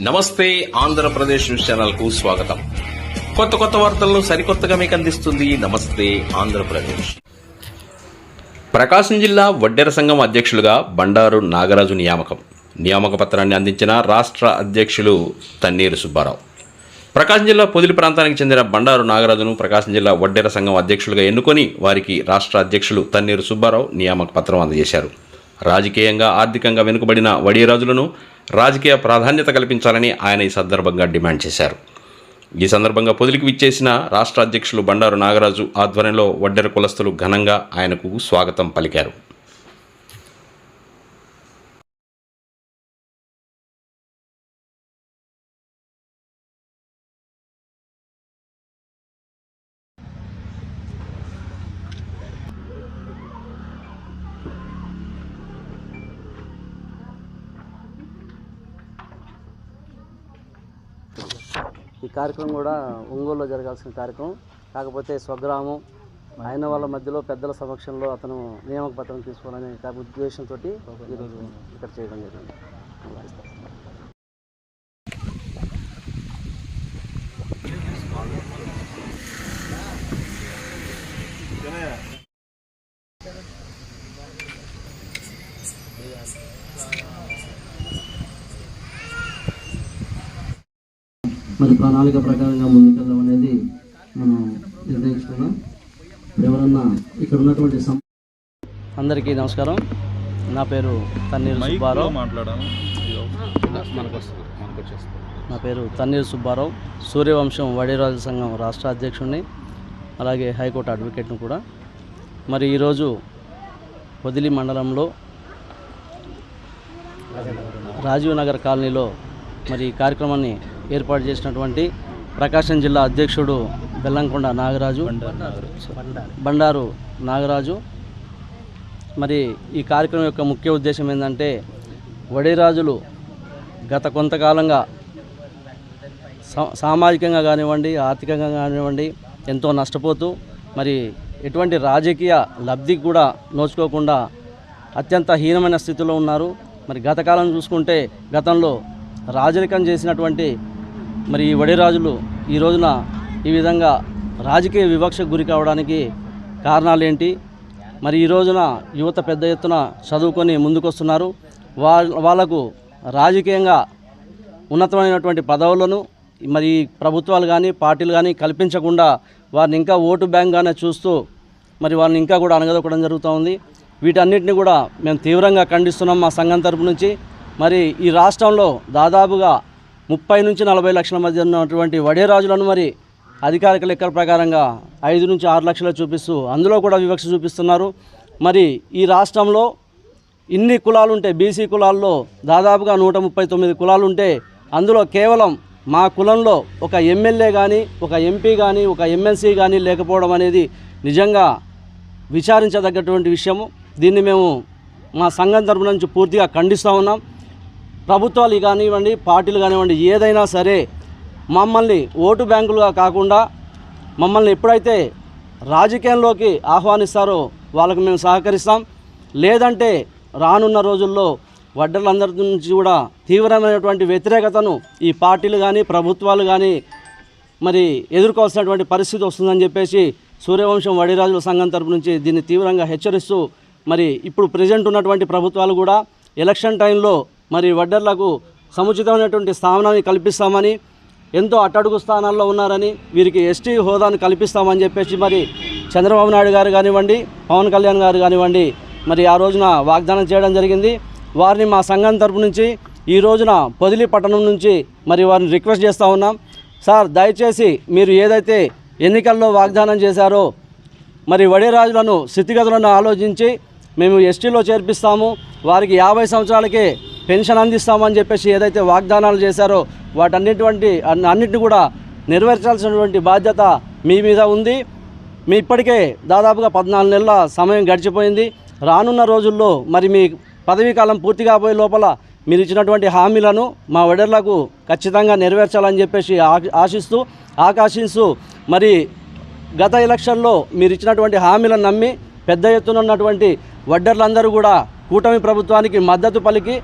నమస్తే ఆంధ్రప్రదేశ్ న్యూస్ ఛానల్కు స్వాగతం. కొత్త కొత్త వార్తలను సరికొత్తగా మీకు అందిస్తుంది నమస్తే ఆంధ్రప్రదేశ్. ప్రకాశం జిల్లా వడ్డెర సంఘం అధ్యక్షులుగా బండారు నాగరాజు నియామకం. నియామక పత్రాన్ని అందించిన రాష్ట్ర అధ్యక్షులు తన్నీరు సుబ్బారావు. ప్రకాశం జిల్లా పొదిలి ప్రాంతానికి చెందిన బండారు నాగరాజును ప్రకాశం జిల్లా వడ్డెర సంఘం అధ్యక్షులుగా ఎన్నుకొని వారికి రాష్ట్ర అధ్యక్షులు తన్నీరు సుబ్బారావు నియామక పత్రం అందజేశారు. రాజకీయంగా ఆర్థికంగా వెనుకబడిన వడియరాజులను రాజకీయ ప్రాధాన్యత కల్పించాలని ఆయన ఈ సందర్భంగా డిమాండ్ చేశారు. ఈ సందర్భంగా పొదిలికి విచ్చేసిన రాష్ట్ర అధ్యక్షులు బండారు నాగరాజు ఆధ్వర్యంలో వడ్డెర కులస్తులు ఘనంగా ఆయనకు స్వాగతం పలికారు. ఈ కార్యక్రమం కూడా ఒంగోలులో జరగాల్సిన కార్యక్రమం. కాకపోతే స్వగ్రామం అయిన వాళ్ళ మధ్యలో పెద్దల సమక్షంలో అతను నియామక పత్రం తీసుకోవాలనే ఉద్దేశంతో ఈరోజు ఇక్కడ చేయడం జరిగింది. మరి ప్రణాళిక ప్రకారంగా ముందుకెళ్ళడం అనేది మనం నిర్ణయించుకున్నాం. ఎవరన్నా ఇక్కడ ఉన్నటువంటి అందరికీ నమస్కారం. నా పేరు తన్నీరు సుబ్బారావు. మాట్లాడాను నా పేరు తన్నీరు సుబ్బారావు. సూర్యవంశం వడిరాజు సంఘం రాష్ట్ర అధ్యక్షుడిని అలాగే హైకోర్టు అడ్వకేట్ను కూడా. మరి ఈరోజు వదిలి మండలంలో రాజీవ్ నగర్ కాలనీలో మరి ఈ కార్యక్రమాన్ని ఏర్పాటు చేసినటువంటి ప్రకాశం జిల్లా అధ్యక్షుడు బెల్లంకొండ నాగరాజు బండారు నాగరాజు. మరి ఈ కార్యక్రమం యొక్క ముఖ్య ఉద్దేశం ఏంటంటే వడిరాజులు గత కొంతకాలంగా సా- సామాజికంగా కానివ్వండి ఆర్థికంగా కానివ్వండి ఎంతో నష్టపోతూ మరి ఎటువంటి రాజకీయ లబ్ధికి కూడా నోచుకోకుండా అత్యంత హీనమైన స్థితిలో ఉన్నారు. మరి గతకాలం చూసుకుంటే గతంలో రాజరికం చేసినటువంటి మరి ఈ వడిరాజులు ఈ రోజున ఈ విధంగా రాజకీయ వివక్షకు గురి కావడానికి కారణాలు ఏంటి మరి ఈ రోజున యువత పెద్ద ఎత్తున చదువుకొని ముందుకొస్తున్నారు. వాళ్ళ వాళ్ళకు రాజకీయంగా ఉన్నతమైనటువంటి పదవులను మరి ప్రభుత్వాలు కానీ పార్టీలు కానీ కల్పించకుండా వారిని ఇంకా ఓటు బ్యాంక్గానే చూస్తూ మరి వారిని ఇంకా కూడా అనగదొక్కడం జరుగుతూ ఉంది. వీటన్నిటిని కూడా మేము తీవ్రంగా ఖండిస్తున్నాం మా సంఘం తరపు నుంచి. మరి ఈ రాష్ట్రంలో దాదాపుగా ముప్పై నుంచి నలభై లక్షల మధ్య ఉన్నటువంటి వడేరాజులను మరి అధికారిక లెక్కల ప్రకారంగా ఐదు నుంచి ఆరు లక్షలు చూపిస్తూ అందులో కూడా వివక్ష చూపిస్తున్నారు. మరి ఈ రాష్ట్రంలో ఇన్ని కులాలు ఉంటాయి బీసీ కులాల్లో దాదాపుగా నూట ముప్పై తొమ్మిది కులాలు ఉంటే అందులో కేవలం మా కులంలో ఒక ఎమ్మెల్యే కానీ ఒక ఎంపీ కానీ ఒక ఎమ్మెల్సీ కానీ లేకపోవడం అనేది నిజంగా విచారించదగ్గటువంటి విషయము. దీన్ని మేము మా సంఘం తరపు నుంచి పూర్తిగా ఖండిస్తూ ఉన్నాం. ప్రభుత్వాలు కానివ్వండి పార్టీలు కానివ్వండి ఏదైనా సరే మమ్మల్ని ఓటు బ్యాంకులుగా కాకుండా మమ్మల్ని ఎప్పుడైతే రాజకీయంలోకి ఆహ్వానిస్తారో వాళ్ళకు మేము సహకరిస్తాం. లేదంటే రానున్న రోజుల్లో వడ్డలందరి నుంచి కూడా తీవ్రమైనటువంటి వ్యతిరేకతను ఈ పార్టీలు కానీ ప్రభుత్వాలు కానీ మరి ఎదుర్కోవాల్సినటువంటి పరిస్థితి వస్తుందని చెప్పేసి సూర్యవంశం వడిరాజుల సంఘం తరపు నుంచి దీన్ని తీవ్రంగా హెచ్చరిస్తూ మరి ఇప్పుడు ప్రజెంట్ ఉన్నటువంటి ప్రభుత్వాలు కూడా ఎలక్షన్ టైంలో మరి వడ్డర్లకు సముచితమైనటువంటి స్థానాన్ని కల్పిస్తామని ఎంతో అట్టడుగు స్థానాల్లో ఉన్నారని వీరికి ఎస్టీ హోదాను కల్పిస్తామని చెప్పేసి మరి చంద్రబాబు నాయుడు గారు కానివ్వండి పవన్ కళ్యాణ్ గారు కానివ్వండి మరి ఆ రోజున వాగ్దానం చేయడం జరిగింది. వారిని మా సంఘం తరపు నుంచి ఈ రోజున పొదిలి పట్టణం నుంచి మరి వారిని రిక్వెస్ట్ చేస్తూ ఉన్నాం. సార్ దయచేసి మీరు ఏదైతే ఎన్నికల్లో వాగ్దానం చేశారో మరి వడేరాజులను స్థితిగతులను ఆలోచించి మేము ఎస్టీలో చేర్పిస్తాము. వారికి యాభై సంవత్సరాలకే పెన్షన్ అందిస్తామని చెప్పేసి ఏదైతే వాగ్దానాలు చేశారో వాటన్నిటువంటి అన్ని- అన్నిటిని కూడా నెరవేర్చాల్సినటువంటి బాధ్యత మీ మీద ఉంది. మీ ఇప్పటికే దాదాపుగా పద్నాలుగు నెలల సమయం గడిచిపోయింది. రానున్న రోజుల్లో మరి మీ పదవీ కాలం పూర్తి కాబోయే లోపల మీరు ఇచ్చినటువంటి హామీలను మా వెడర్లకు ఖచ్చితంగా నెరవేర్చాలని చెప్పేసి ఆ- ఆశిస్తూ ఆకాశిస్తూ మరి గత ఎలక్షన్లో మీరు ఇచ్చినటువంటి హామీలను నమ్మి పెద్ద ఎత్తున ఉన్నటువంటి వడ్డర్లందరూ కూడా కూటమి ప్రభుత్వానికి మద్దతు పలికి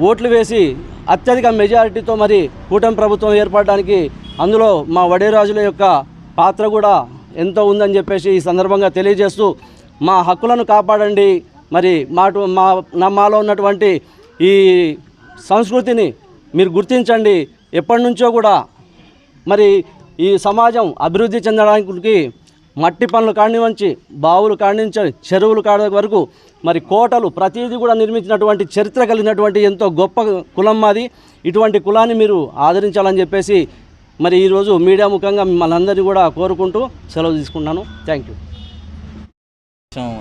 ఓట్లు వేసి అత్యధిక మెజారిటీతో మరి కూటమి ప్రభుత్వం ఏర్పడడానికి అందులో మా వడేరాజుల యొక్క పాత్ర కూడా ఎంతో ఉందని చెప్పేసి ఈ సందర్భంగా తెలియజేస్తూ మా హక్కులను కాపాడండి. మరి మాటు మా నమ్మాలో ఉన్నటువంటి ఈ సంస్కృతిని మీరు గుర్తించండి. ఎప్పటి నుంచో కూడా మరి ఈ సమాజం అభివృద్ధి చెందడానికి మట్టి పనులు కానివ్వంచి బావులు కానించి చెరువులు కాడ వరకు మరి కోటలు ప్రతిదీ కూడా నిర్మించినటువంటి చరిత్ర కలిగినటువంటి ఎంతో గొప్ప కులం మాది. ఇటువంటి కులాన్ని మీరు ఆదరించాలని చెప్పేసి మరి ఈరోజు మీడియా ముఖంగా మిమ్మల్ని అందరినీ కూడా కోరుకుంటూ సెలవు తీసుకుంటున్నాను. Thank you.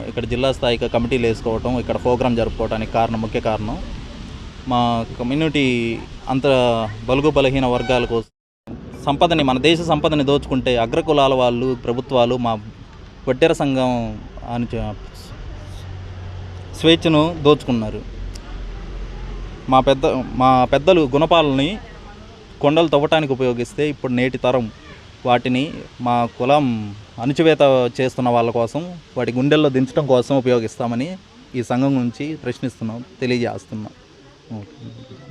ఇక్కడ జిల్లా స్థాయిగా కమిటీలు వేసుకోవటం ఇక్కడ ప్రోగ్రాం జరుపుకోవడానికి కారణం ముఖ్య కారణం. మా కమ్యూనిటీ అంత బలుగు బలహీన వర్గాల కోసం సంపదని మన దేశ సంపదని దోచుకుంటే అగ్రకులాల వాళ్ళు ప్రభుత్వాలు మా వడ్డెర సంఘం అని స్వేచ్ఛను దోచుకున్నారు. మా పెద్ద మా పెద్దలు గుణపాలని కొండలు తవ్వటానికి ఉపయోగిస్తే ఇప్పుడు నేటి తరం వాటిని మా కులం అణచివేత చేస్తున్న వాళ్ళ కోసం వాటి గుండెల్లో దించడం కోసం ఉపయోగిస్తామని ఈ సంఘం నుంచి ప్రశ్నిస్తున్నాం తెలియజేస్తున్నాం. ఓకే.